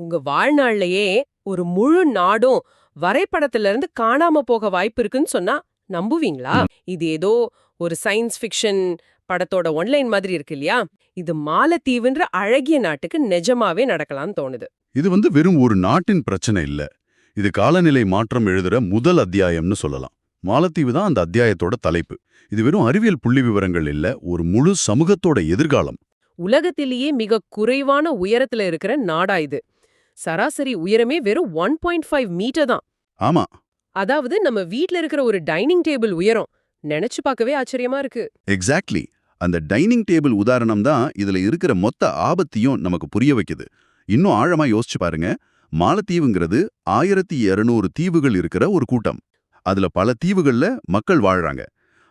உங்க வாழ்நாள்லயே ஒரு முழு நாடும் வரைபடத்துல இருந்து காணாம போக வாய்ப்பு இருக்குன்னு சொன்னா நம்புவீங்களா? இது ஏதோ ஒரு சயின்ஸ் ஃபிக்ஷன் படத்தோட ஒன்லைன் மாதிரி இருக்கு இல்லையா? இது மாலத்தீவுன்ற அழகிய நாட்டுக்கு நிஜமாவே நடக்கலாம்னு தோணுது. இது வந்து வெறும் ஒரு நாட்டின் பிரச்சனை இல்ல. இது காலநிலை மாற்றம் எழுதுற முதல் அத்தியாயம்னு சொல்லலாம். மாலத்தீவு தான் அந்த அத்தியாயத்தோட தலைப்பு. இது வெறும் அறிவியல் புள்ளி விவரங்கள் இல்ல ஒரு முழு சமூகத்தோட எதிர்காலம். உலகத்திலேயே மிக குறைவான உயரத்துல இருக்கிற நாடா இது. சராசரி உயரமே வெறும் ஒன் பாயிண்ட் ஃபைவ் மீட்டர் தான். ஆமா. அதாவது நம்ம வீட்ல இருக்கிற ஒரு டைனிங் டேபிள் உயரம் நினைச்சு பார்க்கவே ஆச்சரியமா இருக்கு. எக்ஸாக்ட்லி அந்த டைனிங் டேபிள் உதாரணம் தான் இதுல இருக்கிற மொத்த ஆபத்தையும் நமக்கு புரிய வைக்குது. இன்னும் ஆழமா யோசிச்சு பாருங்க. மாலத்தீவுங்கிறது ஆயிரத்தி இருநூறு தீவுகள் இருக்கிற ஒரு கூட்டம். அதுல பல தீவுகள்ல மக்கள் வாழ்றாங்க.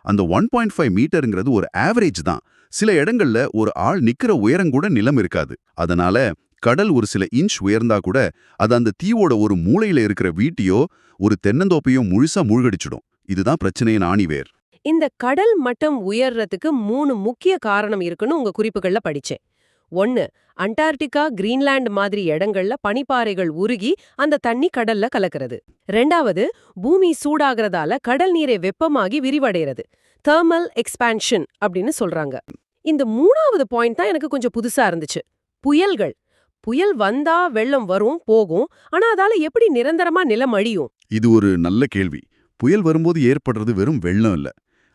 அந்த ஒன் பாயிண்ட் ஃபைவ் மீட்டருங்கிறது ஒரு ஆவரேஜ் தான். சில இடங்கள்ல ஒரு ஆள் நிக்கிற உயரம் கூட நிலம் இருக்காது. அதனால கடல் ஒரு சில இன்ச் உயர்ந்தா கூட அது அந்த தீவோட ஒரு மூலையில இருக்கிற வீட்டையோ ஒரு தென்னந்தோப்பையோ முழுசா மூழ்கடிச்சிடும். இதுதான் பிரச்சனையின் ஆணிவேர் இந்த கடல் மட்டம் உயர்றதுக்கு மூணு முக்கிய காரணம் இருக்குன்னு உங்க குறிப்புகள்ல படிச்சேன். ஒன்னு அண்டார்டிகா கிரீன்லாந்து மாதிரி இடங்கள்ல பனிப்பாறைகள் உருகி அந்த தண்ணி கடல்ல கலக்கிறது. ரெண்டாவது பூமி சூடாகிறதால கடல் நீரை வெப்பமாகி விரிவடைகிறது. தெர்மல் எக்ஸ்பான்ஷன் அப்படின்னு சொல்றாங்க. இந்த மூணாவது பாயிண்ட் தான் எனக்கு கொஞ்சம் புதுசா இருந்துச்சு. புயல்கள். புயல் வந்தா வெள்ளம் வரும் போகும். ஆனா அதால எப்படி நிரந்தரமா நிலம் அழியும்? இது ஒரு நல்ல கேள்வி. புயல் வரும்போது ஏற்படுறது வெறும் வெள்ளம் இல்ல.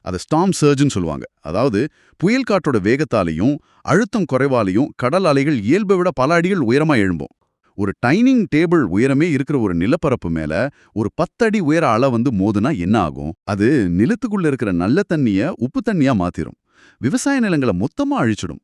அதை ஸ்டாம் சர்ஜ்னு சொல்லுவாங்க. அதாவது புயல் காற்றோட வேகத்தாலையும் அழுத்தம் குறைவாலையும் கடல் அலைகள் இயல்பை விட பல அடிகள் உயரமா எழும்பும். ஒரு டைனிங் டேபிள் உயரமே இருக்கிற ஒரு நிலப்பரப்பு மேல ஒரு பத்தடி உயர அள வந்து மோதுனா என்ன ஆகும்? அது நிலத்துக்குள்ள இருக்கிற நல்ல தண்ணிய உப்பு தண்ணியா மாத்திரும். விவசாய நிலங்களை மொத்தமா அழிச்சிடும்.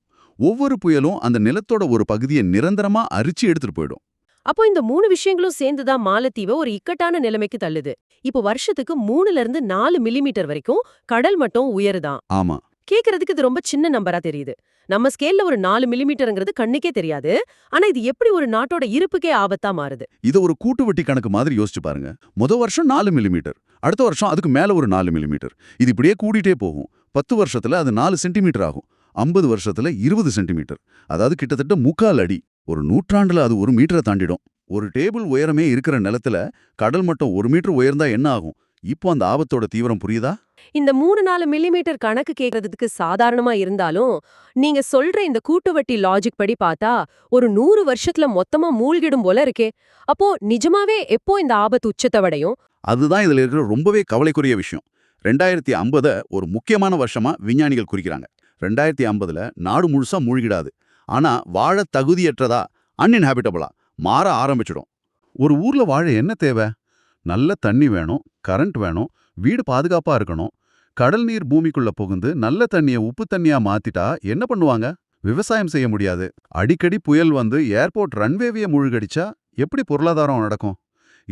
ஒவ்வொரு புயலும் அந்த நிலத்தோட ஒரு பகுதியை நிரந்தரமா அரிச்சு எடுத்துட்டு போயிடும். அப்போ இந்த மூணு விஷயங்களும் சேர்ந்துதான் மாலத்தீவை ஒரு இக்கட்டான நிலைமைக்கு தள்ளுது. இப்போ வருஷத்துக்கு மூணுல இருந்து நாலு மில்லிமீட்டர் வரைக்கும் கடல் மட்டம் உயருதான். ஆமா. கேக்குறதுக்கு இது ரொம்ப சின்ன நம்பரா தெரியுது. நம்ம ஸ்கேல்ல ஒரு நாலு மில்லிமீட்டர்ங்கிறது கண்ணுக்கே தெரியாது. ஆனா இது எப்படி ஒரு நாட்டோட இருப்புக்கே ஆபத்தா மாறுது? இதை ஒரு கூட்டு வட்டி கணக்கு மாதிரி யோசிச்சு பாருங்க. முத வருஷம் நாலு மில்லிமீட்டர். அடுத்த வருஷம் அதுக்கு மேல ஒரு நாலு மில்லிமீட்டர். இது இப்படியே கூடிட்டே போகும். பத்து வருஷத்துல அது நாலு சென்டிமீட்டர் ஆகும். ஐம்பது வருஷத்துல இருபது சென்டிமீட்டர். அதாவது கிட்டத்தட்ட முக்கால் அடி. ஒரு நூற்றாண்டுல அது ஒரு மீட்டரை தாண்டிடும். ஒரு டேபிள் உயரமே இருக்கிற நிலத்துல கடல் மட்டம் ஒரு மீட்டர் உயர்ந்தா என்ன ஆகும்? இப்போ அந்த ஆபத்தோட தீவிரம் புரியுதா? இந்த மூணு நாலு மில்லிமீட்டர் கணக்கு கேக்குறதுக்கு சாதாரணமா இருந்தாலும் நீங்க சொல்ற இந்த கூட்டுவட்டி லாஜிக் படி பார்த்தா ஒரு நூறு வருஷத்துல மொத்தமா மூழ்கிடும் போல இருக்கே. அப்போ நிஜமாவே எப்போ இந்த ஆபத்து உச்சத்தவடையும்? அதுதான் இதுல இருக்கிற ரொம்பவே கவலைக்குரிய விஷயம். ரெண்டாயிரத்தி ஐம்பத ஒரு முக்கியமான வருஷமா விஞ்ஞானிகள் குறிக்கிறாங்க. ரெண்டாயிரத்தி ஐம்பதுல நாடு முழுசா மூழ்கிடாது. ஆனா வாழ தகுதியற்றதா அன்இன்ஹாபிட்டபிளா மாற ஆரம்பிச்சிடும். ஒரு ஊர்ல வாழ என்ன தேவை? நல்ல தண்ணி வேணும் கரண்ட் வேணும் வீடு பாதுகாப்பா இருக்கணும். கடல் நீர் பூமிக்குள்ள புகுந்து நல்ல தண்ணிய உப்பு தண்ணியா மாத்திட்டா என்ன பண்ணுவாங்க? விவசாயம் செய்ய முடியாது. அடிக்கடி புயல் வந்து ஏர்போர்ட் ரன்வேவிய மூழ்கடிச்சா எப்படி பொருளாதாரம் நடக்கும்?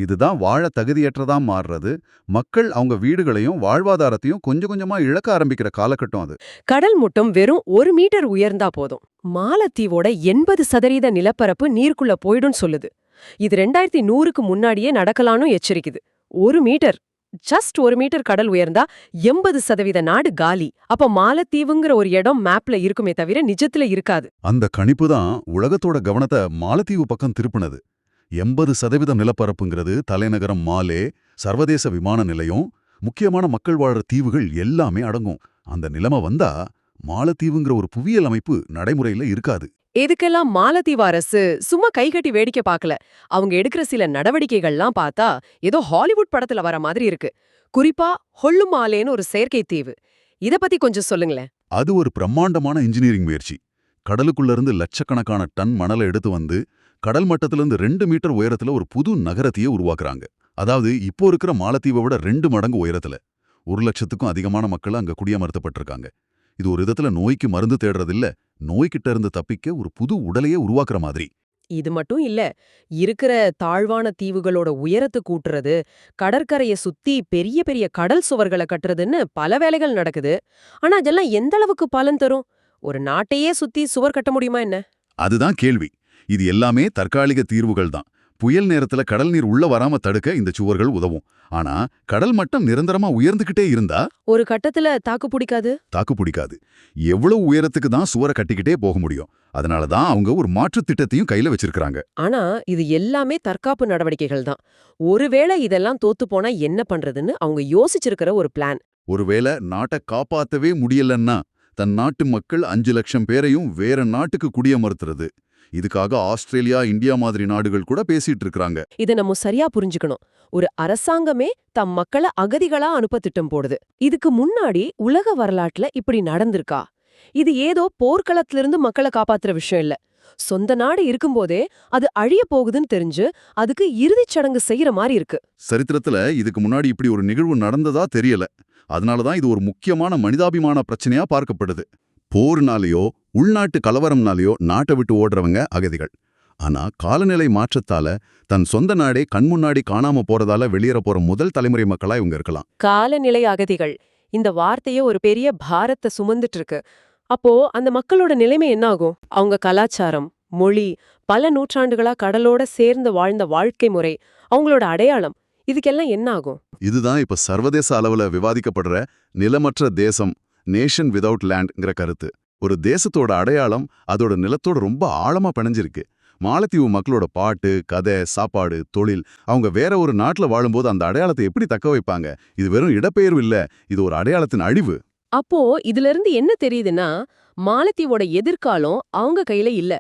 இதுதான் வாழ தகுதியற்றதா மாறுறது. மக்கள் அவங்க வீடுகளையும் வாழ்வாதாரத்தையும் கொஞ்சம் கொஞ்சமா இழக்க ஆரம்பிக்கிற காலகட்டம் அது. கடல் முட்டம் வெறும் ஒரு மீட்டர் உயர்ந்தா போதும். மாலத்தீவோட எண்பது சதவீத நிலப்பரப்பு நீருக்குள்ள போயிடும் சொல்லுது. இது ரெண்டாயிரத்தி நூறுக்கு முன்னாடியே நடக்கலான்னு எச்சரிக்குது. ஒரு மீட்டர் ஜஸ்ட் ஒரு மீட்டர் கடல் உயர்ந்தா எண்பது சதவீத நாடு காலி. அப்ப மாலத்தீவுங்கிற ஒரு இடம் மேப்ல இருக்குமே தவிர நிஜத்துல இருக்காது. அந்த கணிப்பு தான் உலகத்தோட கவனத்தை மாலத்தீவு பக்கம் திருப்புனது. எண்பது சதவீதம் நிலப்பரப்புங்கிறது தலைநகரம் மாலே சர்வதேச விமான நிலையம் முக்கியமான மக்கள் வாழ்ற தீவுகள் எல்லாமே அடங்கும். அந்த நிலைமை வந்தா மாலத்தீவுங்கிற ஒரு புவியியல் அமைப்பு நடைமுறையில இருக்காது. இதுக்கெல்லாம் மாலத்தீவு அரசு சும்மா கைகட்டி வேடிக்கை பார்க்கல? அவங்க எடுக்கிற சில நடவடிக்கைகள்லாம் பார்த்தா ஏதோ ஹாலிவுட் படத்துல வர மாதிரி இருக்கு. குறிப்பா ஹொள்ளுமாலேன்னு ஒரு செயற்கை தீவு. இத பத்தி கொஞ்சம் சொல்லுங்களேன். அது ஒரு பிரம்மாண்டமான இன்ஜினியரிங் முயற்சி. கடலுக்குள்ள இருந்து லட்சக்கணக்கான டன் மணலை எடுத்து வந்து கடல் மட்டத்திலிருந்து ரெண்டு மீட்டர் உயரத்துல ஒரு புது நகரத்தையே உருவாக்குறாங்க. அதாவது இப்போ இருக்கிற மாலத்தீவை விட ரெண்டு மடங்கு உயரத்துல. ஒரு லட்சத்துக்கும் அதிகமான மக்கள் அங்க குடியமர்த்தப்பட்டிருக்காங்க. இது ஒரு விதத்துல நோய்க்கு மருந்து தேடுறதில்ல நோய்கிட்ட இருந்து தப்பிக்க ஒரு புது உடலையே உருவாக்குற மாதிரி. இது மட்டும் இல்ல இருக்கிற தாழ்வான தீவுகளோட உயரத்து கூட்டுறது கடற்கரைய சுத்தி பெரிய பெரிய கடல் சுவர்களை கட்டுறதுன்னு பல வேலைகள் நடக்குது. ஆனா அதெல்லாம் எந்த அளவுக்கு பலன் தரும்? ஒரு நாட்டையே சுத்தி சுவர் கட்ட முடியுமா என்ன? அதுதான் கேள்வி. இது எல்லாமே தற்காலிக தீர்வுகள் தான். புயல் நேரத்துல கடல் நீர் உள்ள வராம தடுக்க இந்த சுவர்கள் உதவும். ஆனா கடல் மட்டம் நிரந்தரமா உயர்ந்துகிட்டே இருந்தா? ஒரு கட்டத்துல தாக்கு பிடிக்காது? தாக்கு பிடிக்காது. எவ்வளவு உயரத்துக்கு தான் சுவரை கட்டிக்கிட்டே போக முடியும். அதனால தான் அவங்க ஒரு மாற்றுத் திட்டத்தையும் கையில வச்சிருக்காங்க ஆனா இது எல்லாமே தற்காப்பு நடவடிக்கைகள் தான். ஒருவேளை இதெல்லாம் தோத்து போனா என்ன பண்றதுன்னு அவங்க யோசிச்சிருக்கிற ஒரு பிளான் ஒருவேளை நாட்டை காப்பாத்தவே முடியலன்னா தன் நாட்டு மக்கள் அஞ்சு லட்சம் பேரையும் வேற நாட்டுக்கு குடியமர்த்துறது. இதுக்காக ஆஸ்திரேலியா இந்தியா மாதிரி நாடுகள் கூட பேசிட்டு இருக்காங்க இதை நம்ம சரியா புரிஞ்சுக்கணும். ஒரு அரசாங்கமே தம் மக்களை அகதிகளா அனுப்ப திட்டம் போடுது. இதுக்கு முன்னாடி உலக வரலாற்றுல இப்படி நடந்திருக்கா? இது ஏதோ போர்க்களத்திலிருந்து மக்களை காப்பாத்துற விஷயம் இல்ல. சொந்த நாடு இருக்கும்போதே அது அழிய போகுதுன்னு தெரிஞ்சு அதுக்கு இறுதிச் சடங்கு செய்யற மாதிரி இருக்கு. சரித்திரத்துல இதுக்கு முன்னாடி இப்படி ஒரு நிகழ்வு நடந்ததா தெரியல. அதனால தான் இது ஒரு முக்கியமான மனிதாபிமான பிரச்சனையா பார்க்கப்படுது. போர்னாலேயோ உள்நாட்டு கலவரம்னாலேயோ நாட்டை விட்டு ஓடுறவங்க அகதிகள். ஆனா காலநிலை மாற்றத்தால தன் சொந்த நாடே கண்முன்னாடி காணாம போறதால வெளியேற போற முதல் தலைமுறை மக்களா இவங்க இருக்கலாம். காலநிலை அகதிகள். இந்த வார்த்தையே ஒரு பெரிய பாரத்தை சுமந்துட்டு இருக்கு அப்போ அந்த மக்களோட நிலைமை என்ன ஆகும் அவங்க கலாச்சாரம் மொழி பல நூற்றாண்டுகளா கடலோட சேர்ந்து வாழ்ந்த வாழ்க்கை முறை அவங்களோட அடையாளம் இதுக்கெல்லாம் என்ன ஆகும் இதுதான் இப்ப சர்வதேச அளவுல விவாதிக்கப்படுற நிலமற்ற தேசம். நேஷன் விதவுட் லேண்ட்ங்கிற கருத்து. ஒரு தேசத்தோட அடையாளம் அதோட நிலத்தோட ரொம்ப ஆழமா பிணைஞ்சிருக்கு. மாலத்தீவு மக்களோட பாட்டு கதை சாப்பாடு தொழில் அவங்க வேற ஒரு நாட்டுல வாழும்போது அந்த அடையாளத்தை எப்படி தக்க வைப்பாங்க? இது வெறும் இடப்பெயர்வு இல்ல இது ஒரு அடையாளத்தின் அழிவு. அப்போ இதுல இருந்து என்ன தெரியுதுன்னா மாலத்தீவோட எதிர்காலம் அவங்க கையில இல்ல.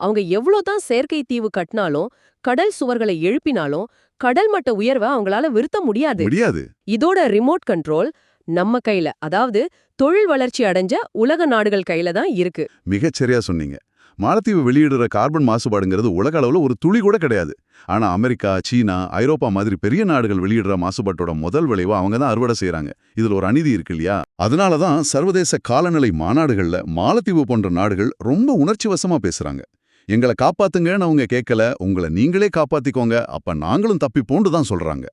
அவங்க எவ்வளவுதான் செயற்கை தீவு கட்டினாலும் கடல் சுவர்களை எழுப்பினாலும் கடல் மட்ட உயர்வை அவங்களால விருத்த முடியாது. முடியாது. இதோட ரிமோட் கண்ட்ரோல் நம்ம கையில அதாவது தொழில் வளர்ச்சி அடைஞ்ச உலக நாடுகள் கையில தான் இருக்கு. மிகச்சரியா சொன்னீங்க. மாலத்தீவு வெளியிடுற கார்பன் மாசுபாடுங்கிறது உலக அளவுல ஒரு துளி கூட கிடையாது. ஆனா அமெரிக்கா சீனா ஐரோப்பா மாதிரி பெரிய நாடுகள் வெளியிடுற மாசுபாட்டோட முதல் விளைவு அவங்க தான் அறுவடை செய்றாங்க இதுல ஒரு அநீதி இருக்கு இல்லையா? அதனால தான் சர்வதேச காலநிலை மாநாடுகள்ல மாலத்தீவு போன்ற நாடுகள் ரொம்ப உணர்ச்சி வசமா பேசுறாங்க. எங்களை காப்பாத்துங்கன்னு அவங்க கேட்கல உங்களை நீங்களே காப்பாத்திக்கோங்க அப்ப நாங்களும் தப்பிப்போண்டு தான் சொல்றாங்க.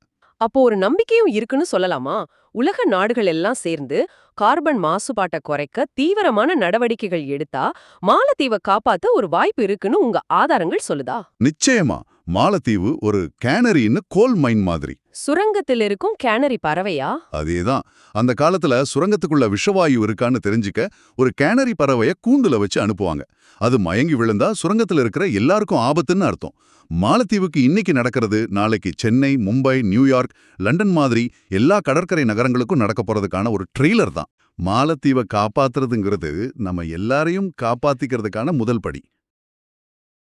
அப்போ ஒரு நம்பிக்கையும் இருக்குன்னு சொல்லலாமா? உலக நாடுகள் எல்லாம் சேர்ந்து கார்பன் மாசுபாட்டை குறைக்க தீவிரமான நடவடிக்கைகள் எடுத்தா மாலத்தீவை காப்பாத்த ஒரு வாய்ப்பு இருக்குன்னு உங்க ஆதாரங்கள் சொல்லுதா? நிச்சயமா. மாலத்தீவு ஒரு கேனரின்னு கோல் மைன் மாதிரி. சுரங்கத்தில் இருக்கும் கேனரி பறவையா? அதேதான். அந்த காலத்துல சுரங்கத்துக்குள்ள விஷவாயு இருக்கான்னு தெரிஞ்சுக்க ஒரு கேனரி பறவைய கூண்டுல வச்சு அனுப்புவாங்க. அது மயங்கி விழுந்தா சுரங்கத்துல இருக்கிற எல்லாருக்கும் ஆபத்துன்னு அர்த்தம். மாலத்தீவுக்கு இன்னைக்கு நடக்கிறது நாளைக்கு சென்னை மும்பை நியூயார்க் லண்டன் மாதிரி எல்லா கடற்கரை நகரங்களுக்கும் நடக்க போறதுக்கான ஒரு ட்ரெய்லர் தான். மாலத்தீவை காப்பாத்துறதுங்கிறது நம்ம எல்லாரையும் காப்பாத்திக்கிறதுக்கான முதல் படி.